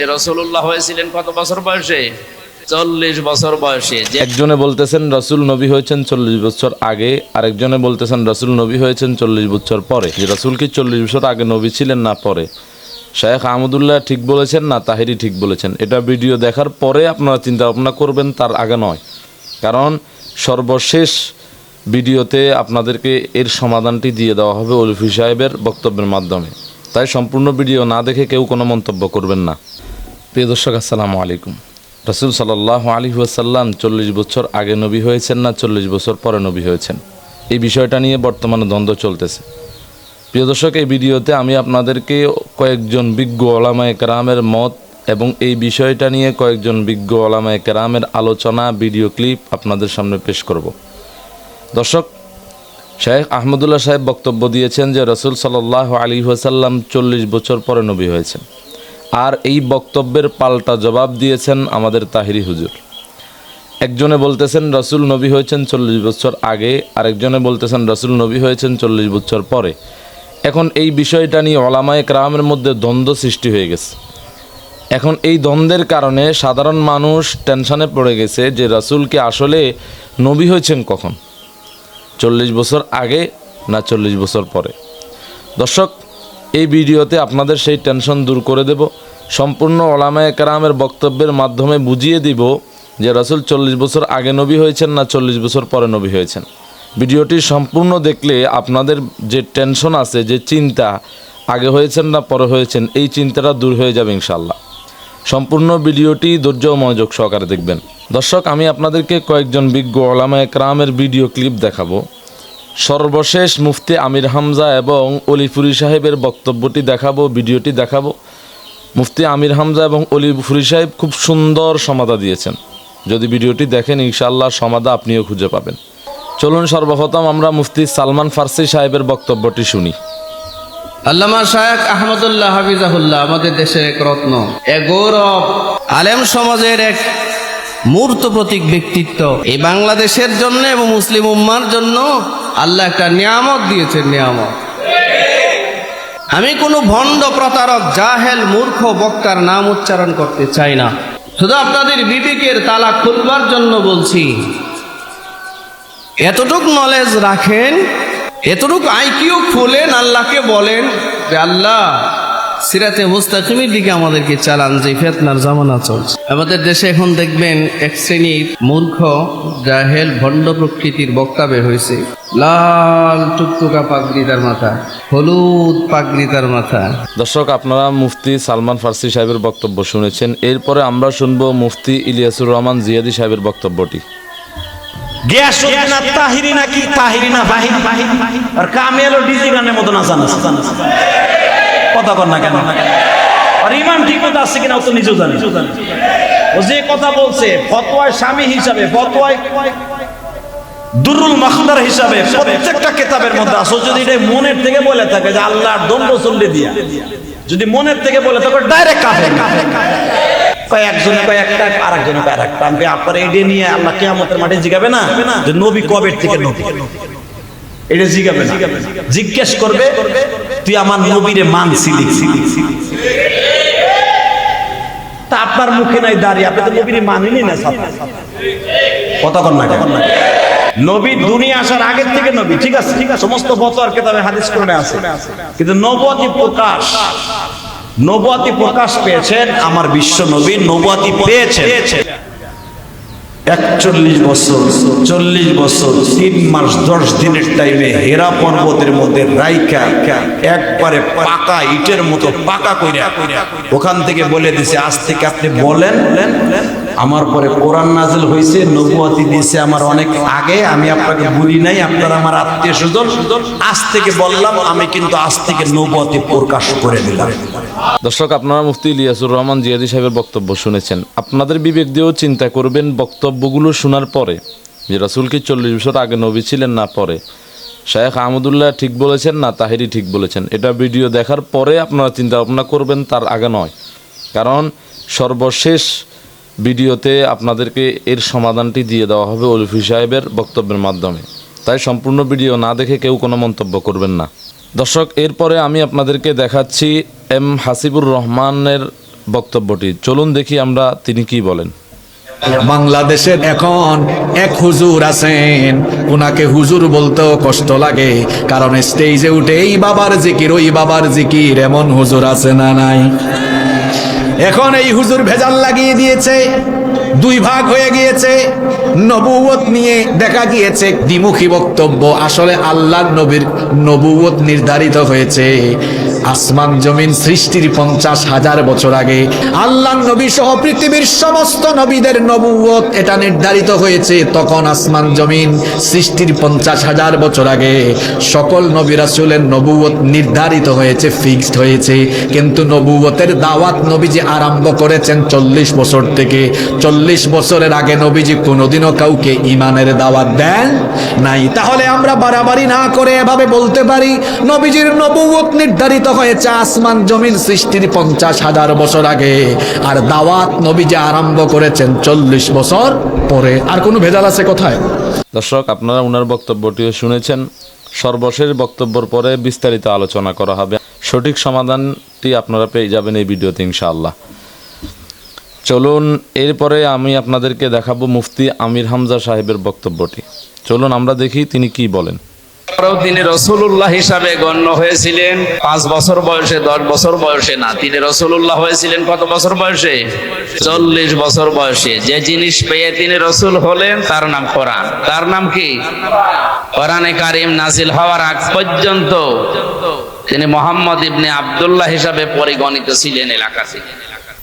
রসুল্লাহ হয়েছিলেন কত বছর বয়সে? চল্লিশ বছর বয়সে। একজনে বলতেছেন, রসুল নবী হয়েছেন চল্লিশ বছর আগে। আরেকজনে বলতেছেন, রসুল নবী হয়েছেন চল্লিশ বছর পরে। রসুল কি চল্লিশ বছর আগে নবী ছিলেন না পরে? শায়েখ আহমদুল্লাহ ঠিক বলেছেন না তাহিরি ঠিক বলেছেন। এটা ভিডিও দেখার পরে আপনারা চিন্তা ভাবনা করবেন, তার আগে নয়। কারণ সর্বশেষ ভিডিওতে আপনাদেরকে এর সমাধানটি দিয়ে দেওয়া হবে অলিফি সাহেবের বক্তব্যের মাধ্যমে। তাই সম্পূর্ণ ভিডিও না দেখে কেউ কোনো মন্তব্য করবেন না। প্রিয় দর্শক, আসসালামু আলাইকুম। রসুল সাল্লাহ আলী ওয়াসাল্লাম চল্লিশ বছর আগে নবী হয়েছেন না চল্লিশ বছর পরে নবী হয়েছেন? এই বিষয়টা নিয়ে বর্তমানে দ্বন্দ্ব চলতেছে। প্রিয় দর্শক, এই ভিডিওতে আমি আপনাদেরকে কয়েকজন বিজ্ঞ ওলামায় কেরামের মত এবং এই বিষয়টা নিয়ে কয়েকজন বিজ্ঞ ওলামায় কেরামের আলোচনা, ভিডিও ক্লিপ আপনাদের সামনে পেশ করব। দর্শক, শেখ আহমদুল্লাহ সাহেব বক্তব্য দিয়েছেন যে রসুল সাল্লাহ আলী ওয়াসাল্লাম চল্লিশ বছর পরে নবী হয়েছেন। আর এই বক্তব্যের পাল্টা জবাব দিয়েছেন আমাদের তাহিরি হুজুর। একজনে বলতেছেন, রসুল নবী হয়েছেন চল্লিশ বছর আগে। আরেকজনে বলতেছেন, রসুল নবী হয়েছেন চল্লিশ বছর পরে। এখন এই বিষয়টা নিয়ে ওলামায়ে ক্রামের মধ্যে দ্বন্দ্ব সৃষ্টি হয়ে গেছে। এখন এই দ্বন্দ্বের কারণে সাধারণ মানুষ টেনশনে পড়ে গেছে যে রসুলকে আসলে নবী হয়েছেন কখন? চল্লিশ বছর আগে না চল্লিশ বছর পরে? দর্শক এই ভিডিওতে আপনাদের সেই টেনশন দূর করে দেব। সম্পূর্ণ ওলামায় কেরামের বক্তব্যের মাধ্যমে বুঝিয়ে দিব যে রসুল চল্লিশ বছর আগে নবী হয়েছেন না চল্লিশ বছর পরে নবী হয়েছেন। ভিডিওটি সম্পূর্ণ দেখলে আপনাদের যে টেনশন আছে, যে চিন্তা, আগে হয়েছেন না পরে হয়েছেন, এই চিন্তাটা দূর হয়ে যাবে ইনশাল্লাহ সম্পূর্ণ ভিডিওটি ধৈর্য মনোযোগ সহকারে দেখবেন। দর্শক, আমি আপনাদেরকে কয়েকজন বিজ্ঞ ওলামায় ক্রামের ভিডিও ক্লিপ দেখাবো। সর্বশেষ মুফতি আমির হামজা এবং অলিফুরি সাহেবের বক্তব্যটি দেখাবো, ভিডিওটি দেখাবো। মুফতি আমির হামজা এবং অলিফুরি সাহেব খুব সুন্দর সমাধা দিয়েছেন। যদি ভিডিওটি দেখেন ইনশাল্লাহ সমাধা আপনিও খুঁজে পাবেন। চলুন সর্বপ্রথম আমরা মুফতি সালমান ফার্সি সাহেবের বক্তব্যটি শুনি। আল্লামা শায়েক আহমদুল্লাহ হাফিজাহুল্লাহ, আমাদের দেশের এক রত্ন। এক গৌরব আলেম সমাজের এক মূর্ত প্রতীক ব্যক্তিত্ব। এই বাংলাদেশের জন্য এবং মুসলিম উম্মার জন্য আল্লাহ একটা নিয়ামত দিয়েছেন নিয়ামত। আমি কোনো ভণ্ড প্রতারক, জাহেল, মূর্খ বক্তার নাম উচ্চারণ করতে চাই না। শুধু আপনাদের বিবেকের তালা খুলবার জন্য বলছি, এতটুক নলেজ রাখেন, এতটুক আইকিউ খুলেন, আল্লাহকে বলেন যে আল্লাহ সিরাতে মুস্তাকিমের দিকে আমাদেরকে চালান যে ফেতনার জামানা চলছে। আমাদের দেশে এখন দেখবেন এক শ্রেণির মূর্খ জাহেল ভণ্ড প্রকৃতির বক্তা বের হয়েছে। লাল টুকটুকা পাগড়ি তার মাথা হলুদ পাগড়ি তার মাথা। দর্শক আপনারা মুফতি সালমান ফার্সি সাহেবের বক্তব্য শুনেছেন। এরপরে আমরা শুনব মুফতি ইলিয়াসুর রহমান জিয়াদি সাহেবের বক্তব্যটি। গিয়াসুদ্দিন তাহিরি নাকি তাহিরি না বাহিনী আর কামিয়াল ও ডিজি গানের মতো নাচা নাচা কথা কর না কেন? আর ইমান ঠিক মতো আছে কিনা তো নিজেও জানে। ও যে কথা বলছে ফতোয়ায় স্বামী হিসাবে দুরুল মাখদার হিসাবে প্রত্যেকটা কেতাবের মধ্যে আসো যদি এটা মনের থেকে বলে থাকে যে আল্লাহর দিয়া। যদি মনের থেকে বলে থাকে ডাইরেক্ট কাফের। কয় আর নিয়ে আল্লাহ জিগাবে না? যে নবী এটা জিগাবে জিজ্ঞেস করবে তুই আমার নবীরে মানছিলি তা আপনার মুখে নাই দাঁড়িয়ে, আপনি তো নবীরে মানিনি না সাথে কথা কর না নবী দুনিয়া আসার আগের থেকে নবী, ঠিক আছে? ঠিক আছে সমস্ত বতর কেতাবে হাদিস কোরআনে আছে। কিন্তু নবতি প্রকাশ নবতি প্রকাশ পেয়েছেন আমার বিশ্ব নবী নবতি পেয়েছেন। একচল্লিশ বছর, চল্লিশ বছর, তিন মাস, দশ দিনের টাইমে হেরা পর্বতের মধ্যে রাইকা একবারে পাকা ইটের মতো পাকা কইরা ওখান থেকে বলে দিছে, আজ থেকে আপনি বলেন আমার পরে কোরআন নাজিল হয়েছে, নবুয়াতি দিয়েছে আমার অনেক আগে, আমি আপনাকে বলি নাই, আপনারা আমার আত্মীয় স্বজন, আজ থেকে বললাম, আমি কিন্তু আজ থেকে নবুয়াতি প্রকাশ করে দিলাম। দর্শক, আপনারা মুফতি ইলিয়াসুর রহমান জিয়াদি সাহেবের বক্তব্য শুনেছেন। আপনাদের বিবেক দিয়েও চিন্তা করবেন, বক্তব্যগুলো শোনার পরে, যে রাসুল কি চল্লিশ বছর আগে নবী ছিলেন না পরে? শায়েখ আহমদুল্লাহ ঠিক বলেছেন না তাহিরি ঠিক বলেছেন। এটা ভিডিও দেখার পরে আপনারা চিন্তা ভাবনা করবেন, তার আগে নয়। কারণ সর্বশেষ ভিডিওতে আপনাদেরকে এর সমাধানটি দিয়ে দেওয়া হবে অলিফি সাহেবের বক্তব্যের মাধ্যমে। তাই সম্পূর্ণ ভিডিও না দেখে কেউ কোনো মন্তব্য করবেন না। দর্শক, এরপরে আমি আপনাদেরকে দেখাচ্ছি এম হাসিবুর রহমানের বক্তব্যটি। চলুন দেখি আমরা তিনি কি বলেন। বাংলাদেশের এখন এক হুজুর আছেন। ওনাকে হুজুর বলতেও কষ্ট লাগে, কারণ স্টেজে উঠে এই বাবার জিকির, ওই বাবার জিকির এমন হুজুর আছে না নাই। এখন এই হুজুর ভেজাল লাগিয়ে দিয়েছে, দুই ভাগ হয়ে গিয়েছে নবুয়ত নিয়ে দেখা গিয়েছে দ্বিমুখী বক্তব্য। আসলে আল্লাহর নবীর নবুয়ত নির্ধারিত হয়েছে। আসমান জমিন সৃষ্টির পঞ্চাশ হাজার বছর আগে আল্লাহ নবী সহ পৃথিবীর সমস্ত নবীদের নবুয়ত এটা নির্ধারিত হয়েছে। তখন আসমান জমিন সৃষ্টির পঞ্চাশ হাজার বছর আগে সকল নবী রাসূলের নবুয়ত নির্ধারিত হয়েছে ফিক্সড হয়েছে। কিন্তু নবুয়তের দাওয়াত নবীজি আরম্ভ করেছেন চল্লিশ বছর থেকে। চল্লিশ বছরের আগে নবীজি কোনোদিনও কাউকে ইমানের দাওয়াত দেন নাই। তাহলে আমরা বাড়াবাড়ি না করে এভাবে বলতে পারি, নবীজির নবুয়ত নির্ধারিত হয়েছে আসমান জমিন সৃষ্টির পঞ্চাশ হাজার বছর আগে। আর দাওয়াত নবীজি আরম্ভ করেছেন চল্লিশ বছর পরে। আর কোনো ভেজাল আছে কোথায়? দর্শক, আপনারা ওনার বক্তব্যটিও শুনেছেন। সর্বশেষ বক্তব্যের পরে বিস্তারিত আলোচনা করা হবে। সঠিক সমাধানটি আপনারা পেয়ে যাবেন এই ভিডিওতে, ইনশাআল্লাহ। চলুন, এরপরে আমি আপনাদেরকে দেখাবো মুফতি আমির হামজা সাহেবের বক্তব্যটি। চলুন, আমরা দেখি তিনি কি বলেন। তারপরেও তিনি রসুল্লাহ হিসাবে গণ্য হয়েছিলেন। পাঁচ বছর বয়সে, দশ বছর বয়সে না তিনি রসুল্লাহ হয়েছিলেন। কত বছর বয়সে? চল্লিশ বছর বয়সে। যে জিনিস পেয়ে তিনি রসুল হলেন, তার নাম কোরআন। তার নাম কি? কোরআনে কারিম নাজিল হওয়ার আগ পর্যন্ত তিনি মোহাম্মদ ইবনে আব্দুল্লাহ হিসাবে পরিগণিত ছিলেন এলাকাতে।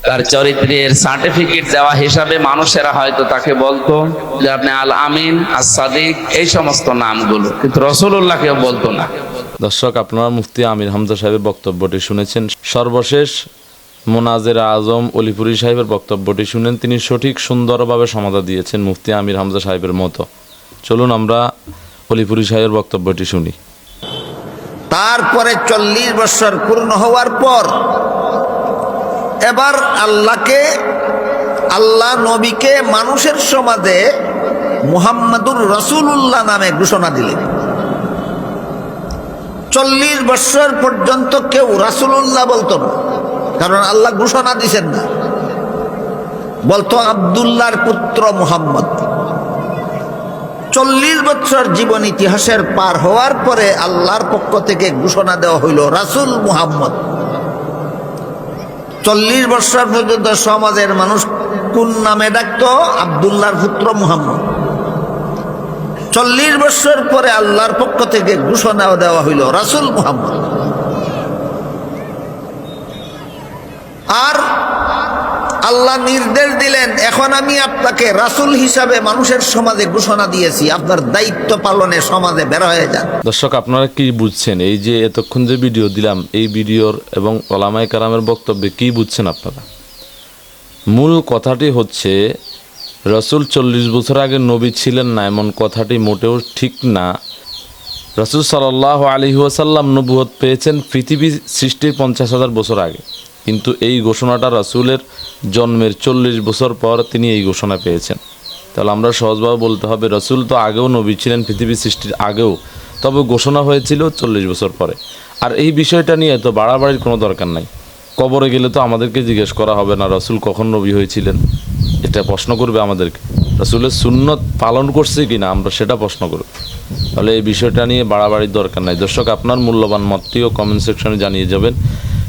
তার চরিত্রের সার্টিফিকেট দেওয়া হিসাবে মানুষেরা হয়তো তাকে বলতো যে আপনি আল আমিন আর সাদিক এই সমস্ত নামগুলো। কিন্তু রসুল্লাহ কেউ বলতো না। দর্শক আপনারা মুফতি আমির হামজা সাহেবের বক্তব্যটি শুনেছেন। সর্বশেষ মোনাজের আজম অলিপুরি সাহেবের বক্তব্যটি শুনেন। তিনি সঠিক সুন্দরভাবে সমাধান দিয়েছেন মুফতি আমির হামজা সাহেবের মতো। চলুন আমরা অলিপুরি সাহেবের বক্তব্যটি শুনি। তারপরে চল্লিশ বছর পূর্ণ হওয়ার পর এবার আল্লাহকে, আল্লাহ নবীকে মানুষের সমাজে মুহাম্মাদুর রসুল্লাহ নামে ঘোষণা দিলেন। চল্লিশ বছর পর্যন্ত কেউ রাসুলুল্লাহ বলতো না, কারণ আল্লাহ ঘোষণা দিছেন না। বলতো আবদুল্লাহর পুত্র মুহাম্মদ। চল্লিশ বছর জীবন ইতিহাসের পার হওয়ার পরে আল্লাহর পক্ষ থেকে ঘোষণা দেওয়া হইল, রাসুল মুহাম্মদ। চল্লিশ বছর পর্যন্ত সমাজের মানুষ কোন নামে ডাকতো? আবদুল্লাহর পুত্র মুহাম্মদ। চল্লিশ বছর পরে আল্লাহর পক্ষ থেকে ঘোষণা দেওয়া হইল, রাসুল মুহাম্মদ। আর আল্লাহ নির্দেশ দিলেন, এখন আমি আপনাকে রাসুল হিসাবে মানুষের সমাজে ঘোষণা দিয়েছি, আপনার দায়িত্ব পালনে সমাজে বের হয়ে যান। দর্শক, আপনারা কি বুঝছেন? এই যে এতক্ষণ যে ভিডিও দিলাম, এই ভিডিওর এবং ওলামাই কারামের বক্তব্যে কি বুঝছেন আপনারা? মূল কথাটি হচ্ছে, রসুল চল্লিশ বছর আগে নবী ছিলেন না, এমন কথাটি মোটেও ঠিক না। রসুল সাল্লাহ আলী ওয়াসাল্লাম নবুয়ত পেয়েছেন পৃথিবী সৃষ্টির পঞ্চাশ হাজার বছর আগে। কিন্তু এই ঘোষণাটা রসুলের জন্মের চল্লিশ বছর পর তিনি এই ঘোষণা পেয়েছেন। তাহলে আমরা সহজভাবে বলতে হবে, রসুল তো আগেও নবী ছিলেন, পৃথিবী সৃষ্টির আগেও। তবে ঘোষণা হয়েছিল চল্লিশ বছর পরে। আর এই বিষয়টা নিয়ে তো বাড়াবাড়ির কোনো দরকার নাই। কবরে গেলে তো আমাদেরকে জিজ্ঞেস করা হবে না, রসুল কখন নবী হয়েছিলেন? এটা প্রশ্ন করবে আমাদেরকে। রসুলের সুন্নত পালন করছে কি না আমরা সেটা প্রশ্ন করব। তাহলে এই বিষয়টা নিয়ে বাড়াবাড়ির দরকার নাই। দর্শক, আপনার মূল্যবান মতটিও কমেন্ট সেকশনে জানিয়ে যাবেন।